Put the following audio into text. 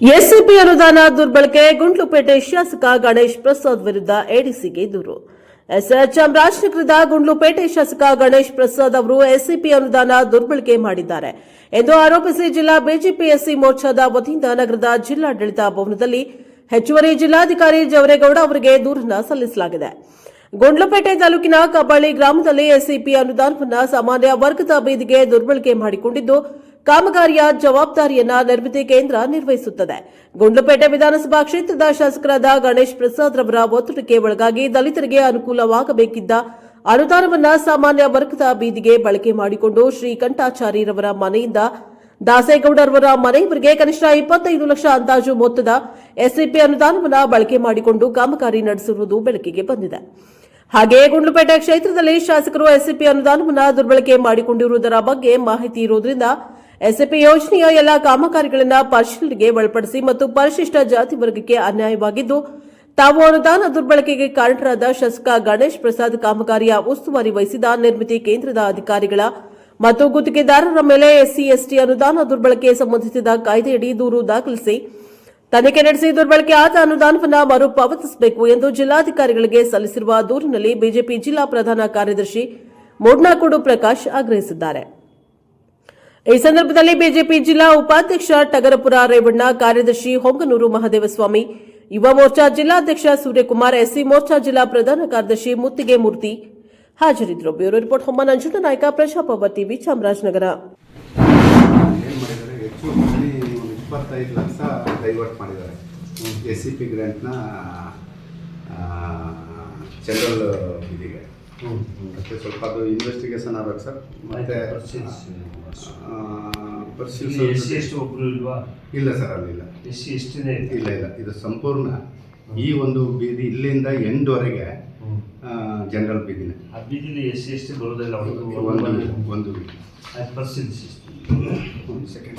SCP ಅನುದಾನ ದುರ್ಬಳಕೆ, ಗುಂಡ್ಲುಪೇಟೆ ಶಾಸಕ ಗಣೇಶ್ ಪ್ರಸಾದ್ ವಿರುದ್ಧ ಎಡಿಸಿಗೆ ದೂರು. ಎಸ್ಎಚ್ಎಂ ರಾಜನಗರದ ಗುಂಡ್ಲುಪೇಟೆ ಶಾಸಕ ಗಣೇಶ್ ಪ್ರಸಾದ್ ಅವರು ಎಸ್ಸಿಪಿ ಅನುದಾನ ದುರ್ಬಳಕೆ ಮಾಡಿದ್ದಾರೆ ಎಂದು ಆರೋಪಿಸಿ ಜಿಲ್ಲಾ ಬಿಜೆಪಿ ಎಸ್ಸಿ ಮೋರ್ಚಾದ ವತಿಯಿಂದ ನಗರದ ಜಿಲ್ಲಾಡಳಿತ ಭವನದಲ್ಲಿ ಹೆಚ್ಚುವರಿ ಜಿಲ್ಲಾಧಿಕಾರಿ ಜವರೇಗೌಡ ಅವರಿಗೆ ದೂರನ್ನು ಸಲ್ಲಿಸಲಾಗಿದೆ. ಗುಂಡ್ಲುಪೇಟೆ ತಾಲೂಕಿನ ಕಬ್ಬಳ್ಳಿ ಗ್ರಾಮದಲ್ಲಿ ಎಸ್ಸಿಪಿ ಅನುದಾನವನ್ನು ಸಾಮಾನ್ಯ ವರ್ಗದ ಬೀದಿಗೆ ದುರ್ಬಳಕೆ ಮಾಡಿಕೊಂಡಿದ್ದು ಕಾಮಗಾರಿಯ ಜವಾಬ್ದಾರಿಯನ್ನ ನಿರ್ಮಿತಿ ಕೇಂದ್ರ ನಿರ್ವಹಿಸುತ್ತದೆ. ಗುಂಡ್ಲುಪೇಟೆ ವಿಧಾನಸಭಾ ಕ್ಷೇತ್ರದ ಶಾಸಕರಾದ ಗಣೇಶ್ ಪ್ರಸಾದ್ ರವರ ಒತ್ತಡಕ್ಕೆ ಒಳಗಾಗಿ ದಲಿತರಿಗೆ ಅನುಕೂಲವಾಗಬೇಕಿದ್ದ ಅನುದಾನವನ್ನ ಸಾಮಾನ್ಯ ವರ್ಗದ ಬೀದಿಗೆ ಬಳಕೆ ಮಾಡಿಕೊಂಡು ಶ್ರೀಕಂಠಾಚಾರ್ಯರವರ ಮನೆಯಿಂದ ದಾಸೇಗೌಡರವರ ಮನೆಯವರಿಗೆ ಕನಿಷ್ಠ ಇಪ್ಪತ್ತೈದು ಲಕ್ಷ ಅಂದಾಜು ಮೊತ್ತದ ಎಸ್ಸಿಪಿ ಅನುದಾನವನ್ನ ಬಳಕೆ ಮಾಡಿಕೊಂಡು ಕಾಮಗಾರಿ ನಡೆಸಿರುವುದು ಬೆಳಕಿಗೆ ಬಂದಿದೆ. ಹಾಗೆಯೇ ಗುಂಡ್ಲುಪೇಟೆ ಕ್ಷೇತ್ರದಲ್ಲಿ ಶಾಸಕರು ಎಸ್ಸಿಪಿ ಅನುದಾನವನ್ನು ದುರ್ಬಳಕೆ ಮಾಡಿಕೊಂಡಿರುವುದರ ಬಗ್ಗೆ ಮಾಹಿತಿ ಇರುವುದರಿಂದ ಎಸ್ಸಿಪಿ ಯೋಜನೆಯ ಎಲ್ಲ ಕಾಮಗಾರಿಗಳನ್ನ ಪರಿಶೀಲನೆಗೆ ಒಳಪಡಿಸಿ ಮತ್ತು ಪರಿಶಿಷ್ಟ ಜಾತಿ ವರ್ಗಕ್ಕೆ ಅನ್ಯಾಯವಾಗಿದ್ದು, ತಾವು ಅನುದಾನ ದುರ್ಬಳಕೆಗೆ ಕಾರಣರಾದ ಶಾಸಕ ಗಣೇಶ್ ಪ್ರಸಾದ್ ಕಾಮಗಾರಿಯ ಉಸ್ತುವಾರಿ ವಹಿಸಿದ ನಿರ್ಮಿತಿ ಕೇಂದ್ರದ ಅಧಿಕಾರಿಗಳ ಮತ್ತು ಗುತ್ತಿಗೆದಾರರ ಮೇಲೆ ಎಸ್ಸಿ, ಎಸ್ಟಿ ಅನುದಾನ ದುರ್ಬಳಕೆ ಸಂಬಂಧಿಸಿದ ಕಾಯ್ದೆಯಡಿ ದೂರು ದಾಖಲಿಸಿ, ತನಿಖೆ ನಡೆಸಿ ದುರ್ಬಳಕೆ ಆದ ಅನುದಾನವನ್ನು ಮರುಪಾವತಿಸಬೇಕು ಎಂದು ಜಿಲ್ಲಾಧಿಕಾರಿಗಳಿಗೆ ಸಲ್ಲಿಸಿರುವ ದೂರಿನಲ್ಲಿ ಬಿಜೆಪಿ ಜಿಲ್ಲಾ ಪ್ರಧಾನ ಕಾರ್ಯದರ್ಶಿ ಮೂಡ್ನಾಕೂಡು ಪ್ರಕಾಶ್ ಆಗ್ರಹಿಸಿದ್ದಾರೆ. ಈ ಸಂದರ್ಭದಲ್ಲಿ ಬಿಜೆಪಿ ಜಿಲ್ಲಾ ಉಪಾಧ್ಯಕ್ಷ ಟಗರಪುರ ರೇವಣ್ಣ, ಕಾರ್ಯದರ್ಶಿ ಹೊಂಗನೂರು ಮಹದೇವಸ್ವಾಮಿ, ಯುವ ಮೋರ್ಚಾ ಜಿಲ್ಲಾಧ್ಯಕ್ಷ ಸೂರ್ಯಕುಮಾರ್, ಎಸ್ಸಿ ಮೋರ್ಚಾ ಜಿಲ್ಲಾ ಪ್ರಧಾನ ಕಾರ್ಯದರ್ಶಿ ಮುತ್ತಿಗೆ ಮೂರ್ತಿ ಹಾಜರಿದ್ದರು. ಬ್ಯೂರೋ ರಿಪೋರ್ಟ್ ಹೊಮ್ಮ ನಂಜುಂಡ ನಾಯಕ ಪ್ರಜಾಪವ ಟಿವಿ, ಚಾಮರಾಜನಗರ. ಮತ್ತು ಸ್ವಲ್ಪ ಅದು ಇನ್ವೆಸ್ಟಿಗೇಷನ್ ಆಗ್ಬೇಕು ಸರ್. ಮತ್ತೆ ಇಲ್ಲಿ ಎಸ್ ಸಿ ಎಷ್ಟು ಒಬ್ಬರು ಇಲ್ವಾ? ಇಲ್ಲ ಸರ್ ಅಲ್ಲಿಲ್ಲ ಎಸ್ ಸಿ ಎಷ್ಟಿದೆ ಇಲ್ಲ ಇಲ್ಲ. ಇದು ಸಂಪೂರ್ಣ ಈ ಒಂದು ಬೀದಿ ಇಲ್ಲಿಂದ ಎಂಡ್ವರೆಗೆ ಜನರಲ್ ಬೀದಿನೇ. ಆ ಬೀದಿಲಿ ಎಸ್ ಸಿ ಎಷ್ಟಿ ಬರೋದಿಲ್ಲ ಒಂದು ಒಂದು ಬೀದಿ. ಒಂದು ಸೆಕೆಂಡ್